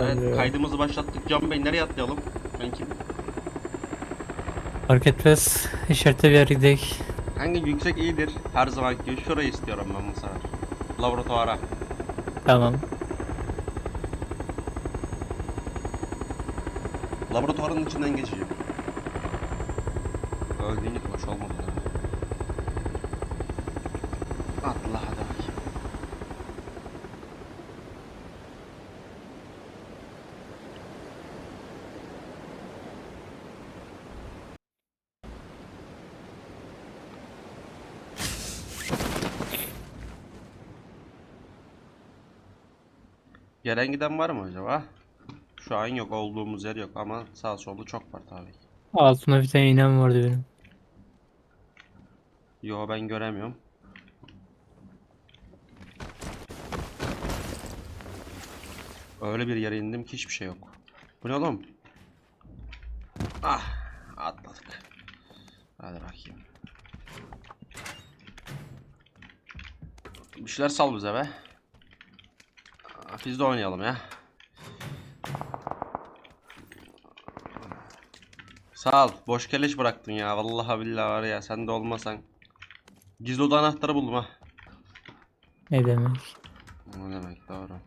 Evet kaydımızı başlattık. Can Bey nereye atlayalım? Ben kim? Fark etmez. Bir yere gidelim. Hangi yüksek iyidir? Her zaman gibi şurayı istiyorum ben bu sefer. Laboratuvara. Tamam. Laboratuvarın içinden geçeceğim. Öldüğün ilk hoş olmadı. ya. Atla hadi bakayım. Gelen giden var mı acaba? Şu an yok olduğumuz yer yok ama sağ solda çok var tabii. Altına bir tane iğnem vardı benim. Yo ben göremiyorum. Öyle bir yere indim ki hiçbir şey yok. Bu ne oğlum? Ah atladık. Hadi bakayım. Bir şeyler sal bize be. Biz de oynayalım ya. Sağ ol. Boş keleş bıraktın ya. Vallahi billahi var ya. Sen de olmasan. Gizli oda anahtarı buldum ha. Ne demek? Ne demek doğru.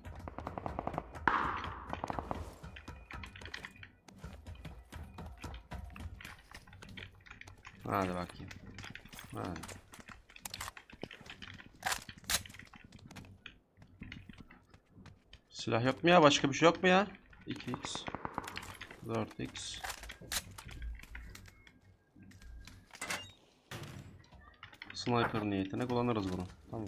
Hadi bakayım. Hadi. Silah yok mu ya? Başka bir şey yok mu ya? 2x 4x Sniper niyetine kullanırız bunu. Tamam.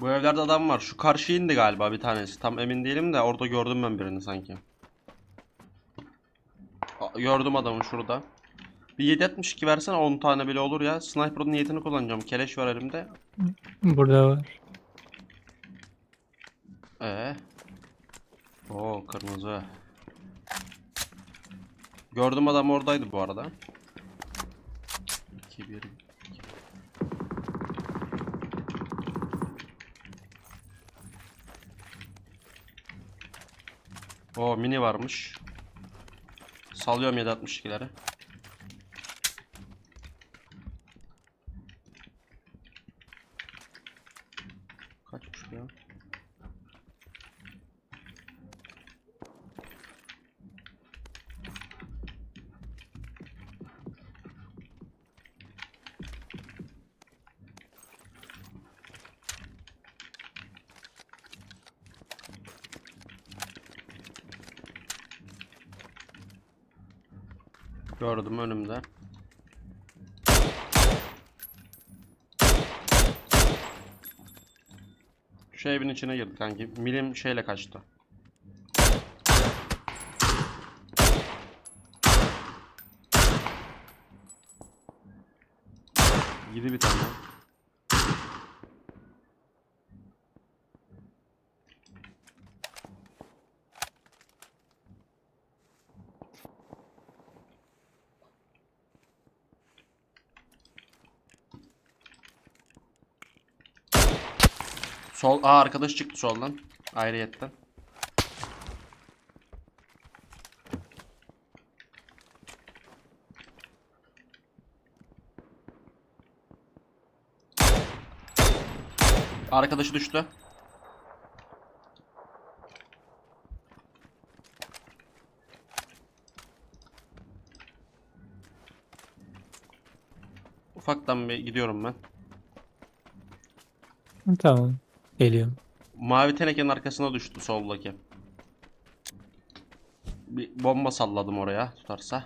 Bu evlerde adam var. Şu karşı indi galiba bir tanesi. Tam emin değilim de orada gördüm ben birini sanki. Gördüm adamı şurada. Bir 762 versene 10 tane bile olur ya. Sniper'ın niyetini kullanacağım. Keleş var elimde. Burada var. Ee. Oo kırmızı. Gördüm adam oradaydı bu arada. 2 1 O mini varmış. Salıyorum 762'leri. Kaçmış bu ya? Gördüm önümde. Şu evin içine girdi kanki. Milim şeyle kaçtı. Yedi bir tane. Sol, aa arkadaş çıktı soldan. Ayrıyetten. Arkadaşı düştü. Ufaktan bir gidiyorum ben. Tamam. Geliyorum. Mavi tenekenin arkasına düştü soldaki. Bir bomba salladım oraya tutarsa.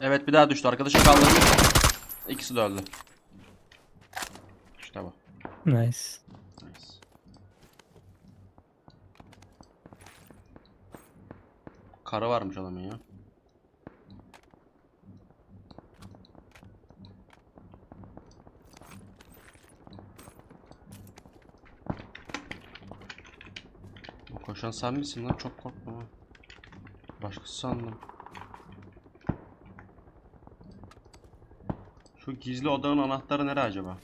Evet bir daha düştü. Arkadaşım kaldırmış. İkisi de öldü. İşte bu. Nice. Nice. Karı varmış adamın ya. O koşan sen misin lan? Çok korktum ha. Başkası sandım. Şu gizli odanın anahtarı nere acaba?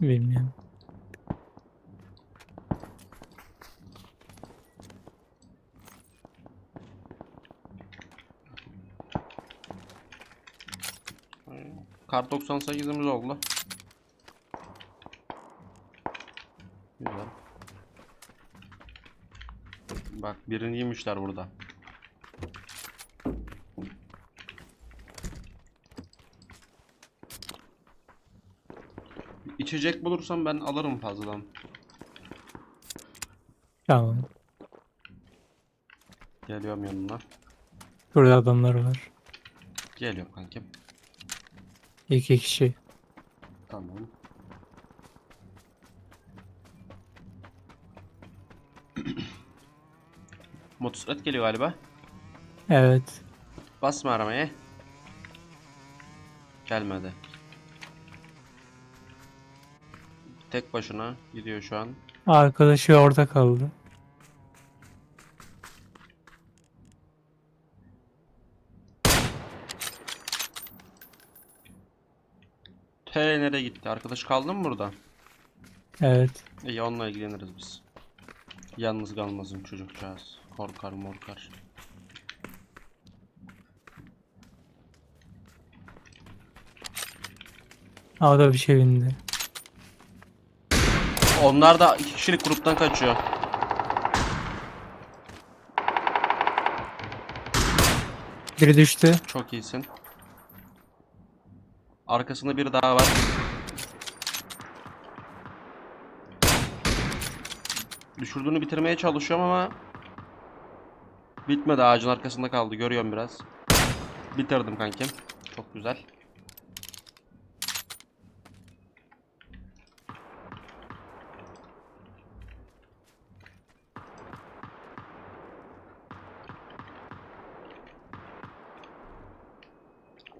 Bilmiyorum. Kar 98'imiz oldu. Güzel. Bak birini yemişler burada. İçecek bulursam ben alırım fazladan. Tamam. Geliyorum yanına. Burada adamlar var. Geliyorum kankim. İki kişi. Tamam. Motosiklet geliyor galiba. Evet. Basma aramaya. Gelmedi. Tek başına gidiyor şu an. Arkadaşı orada kaldı. T nereye gitti? Arkadaş kaldı mı burada? Evet. İyi onunla ilgileniriz biz. Yalnız kalmasın çocukcağız. Korkar morkar. Havada bir şey bindi. Onlar da iki kişilik gruptan kaçıyor. Biri düştü. Çok iyisin. Arkasında biri daha var. Düşürdüğünü bitirmeye çalışıyorum ama bitmedi ağacın arkasında kaldı görüyorum biraz. Bitirdim kankim. Çok güzel.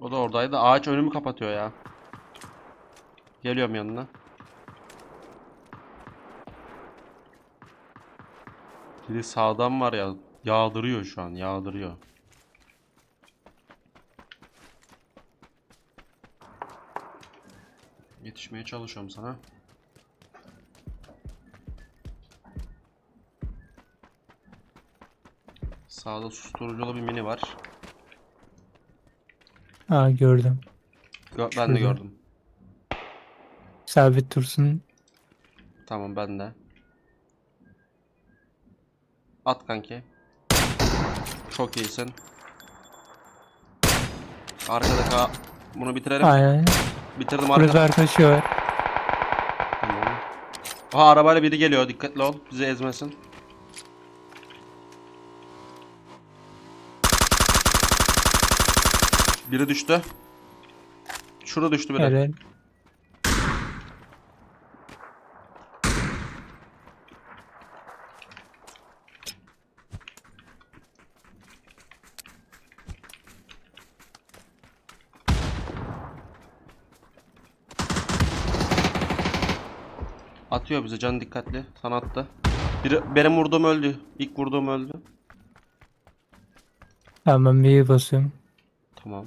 O da oradaydı. Ağaç önümü kapatıyor ya. Geliyorum yanına. Biri sağdan var ya. Yağdırıyor şu an. Yağdırıyor. Yetişmeye çalışıyorum sana. Sağda susturuculu bir mini var. Aa gördüm. Gö- ben de gördüm. Sabit dursun. Tamam ben de. At kanki. Çok iyisin. Arkada ka bunu bitirelim. Aynen. Bitirdim arkada. arkadaşı var. Tamam. Aha arabayla biri geliyor. Dikkatli ol. Bizi ezmesin. Biri düştü. Şurada düştü biri. Helal. Atıyor bize can dikkatli. Sana attı. Biri, benim vurduğum öldü. İlk vurduğum öldü. Tamam ben iyi basıyorum. Tamam.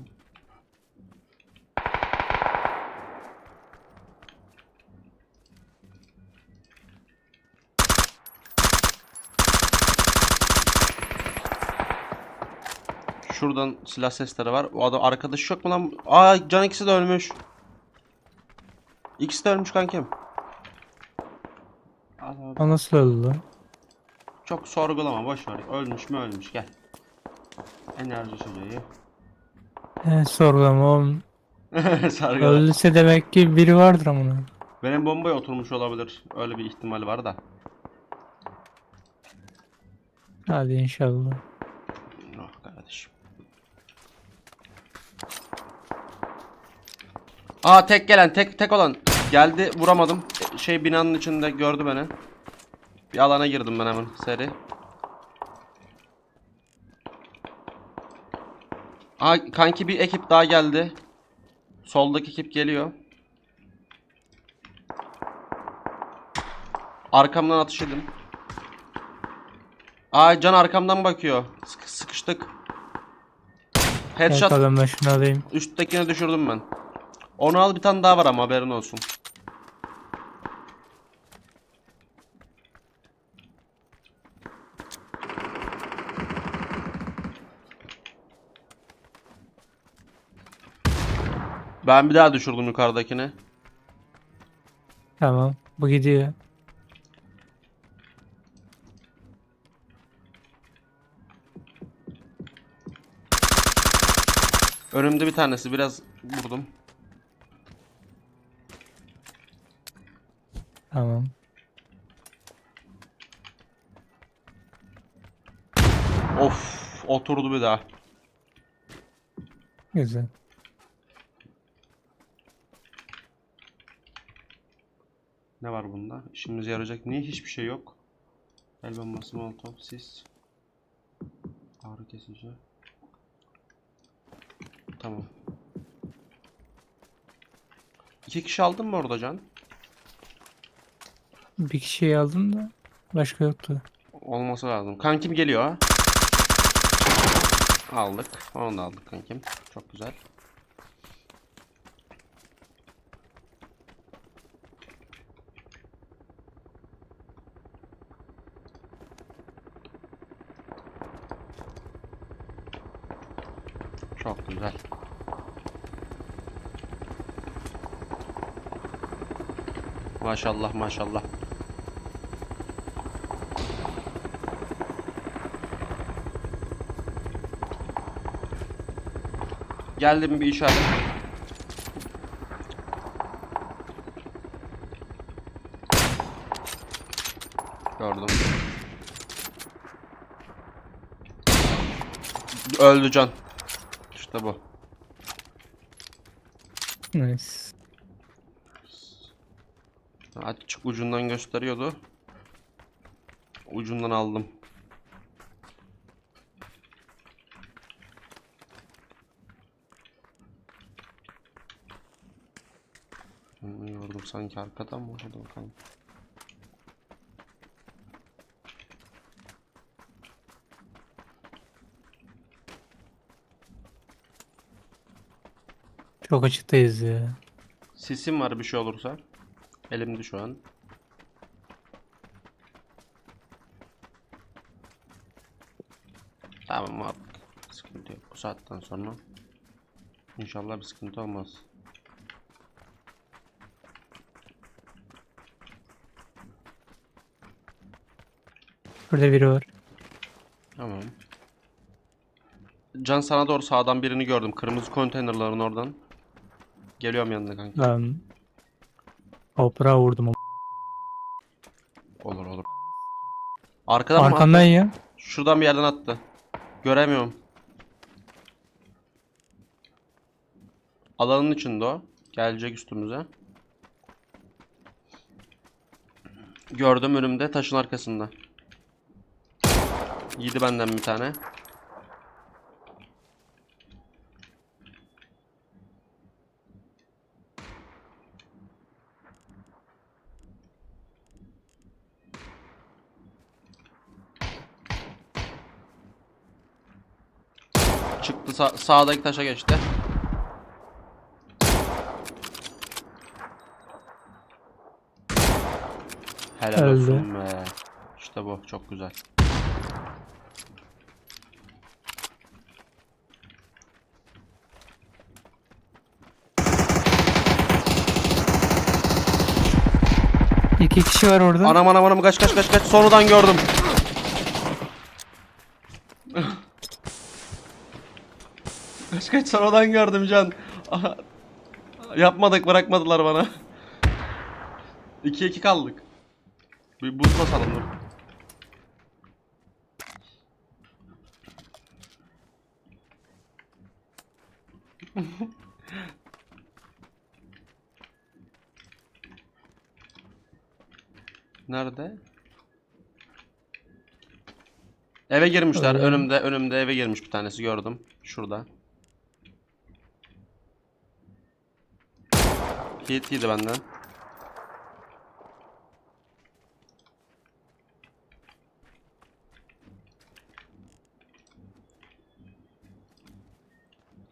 Şuradan silah sesleri var. O adam arkadaşı yok mu lan? Aa can ikisi de ölmüş. İkisi de ölmüş kankim. Al. O nasıl öldü lan? Çok sorgulama boş ver. Ölmüş mü ölmüş gel. Enerji içeceği. He sorgulama oğlum. Sargılar. Öldüyse demek ki biri vardır amına. Benim bombaya oturmuş olabilir. Öyle bir ihtimal var da. Hadi inşallah. Kardeşim. Aa tek gelen tek tek olan geldi vuramadım. Şey binanın içinde gördü beni. Bir alana girdim ben hemen seri. Aa kanki bir ekip daha geldi. Soldaki ekip geliyor. Arkamdan atış edin. Aa can arkamdan bakıyor. Sık sıkıştık. Headshot. Bakalım ben şunu alayım. Üsttekini düşürdüm ben. Onu al bir tane daha var ama haberin olsun. Ben bir daha düşürdüm yukarıdakini. Tamam. Bu gidiyor. Önümde bir tanesi biraz vurdum. Tamam. Of oturdu bir daha. Güzel. Ne var bunda? İşimize yarayacak niye hiçbir şey yok? El bombası, molotof, sis. Ağrı kesici. Tamam. İki kişi aldın mı orada can? Bir kişiyi aldım da başka yoktu. Olması lazım. Kankim geliyor ha. Aldık. Onu da aldık kankim. Çok güzel. Çok güzel. Maşallah maşallah. Geldim bir işaret. Gördüm. Öldü can. İşte bu. Nice. Açık ucundan gösteriyordu. Ucundan aldım. Gördüm sanki arkadan mı? Hadi bakalım. Çok açıktayız ya. Sisim var bir şey olursa. Elimde şu an. Tamam abi. Sıkıntı yok. Bu saatten sonra. İnşallah bir sıkıntı olmaz. Burada biri var. Tamam. Can sana doğru sağdan birini gördüm. Kırmızı konteynerların oradan. Geliyorum yanına kanka. Ben toprağa vurdum. Olur olur. Arkadan mı Arkandan attı? ya. Şuradan bir yerden attı. Göremiyorum. Alanın içinde o. Gelecek üstümüze. Gördüm önümde taşın arkasında. Yedi benden bir tane. Çıktı sağ- sağdaki taşa geçti. Helal Öldü. olsun be. İşte bu çok güzel. İki kişi var orada. Anam anam anam kaç kaç kaç kaç sonradan gördüm. Kaç kaç sonradan gördüm can. Aha. Yapmadık bırakmadılar bana. 2 2 kaldık. Bir buz basalım dur. Nerede? Eve girmişler. Önümde önümde eve girmiş bir tanesi gördüm. Şurada. Hit benden.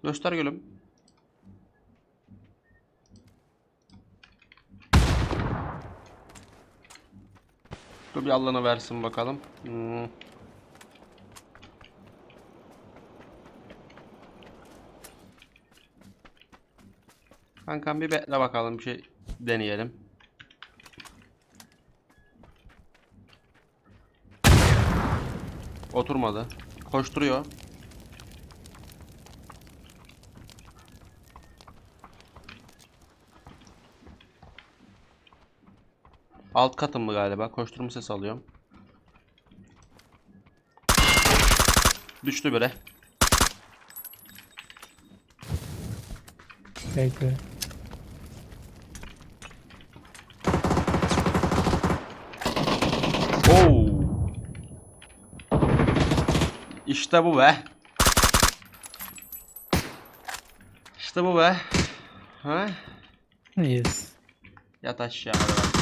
Göster gülüm. Dur bir Allah'ına versin bakalım. Hmm. Kankam bir bekle bakalım bir şey deneyelim. Oturmadı. Koşturuyor. Alt katım mı galiba? Koşturma ses alıyorum. Düştü bire. Bekle. Oo. İşte bu be. İşte bu be. Ha? İyiyiz. Yat aşağı hadi bak.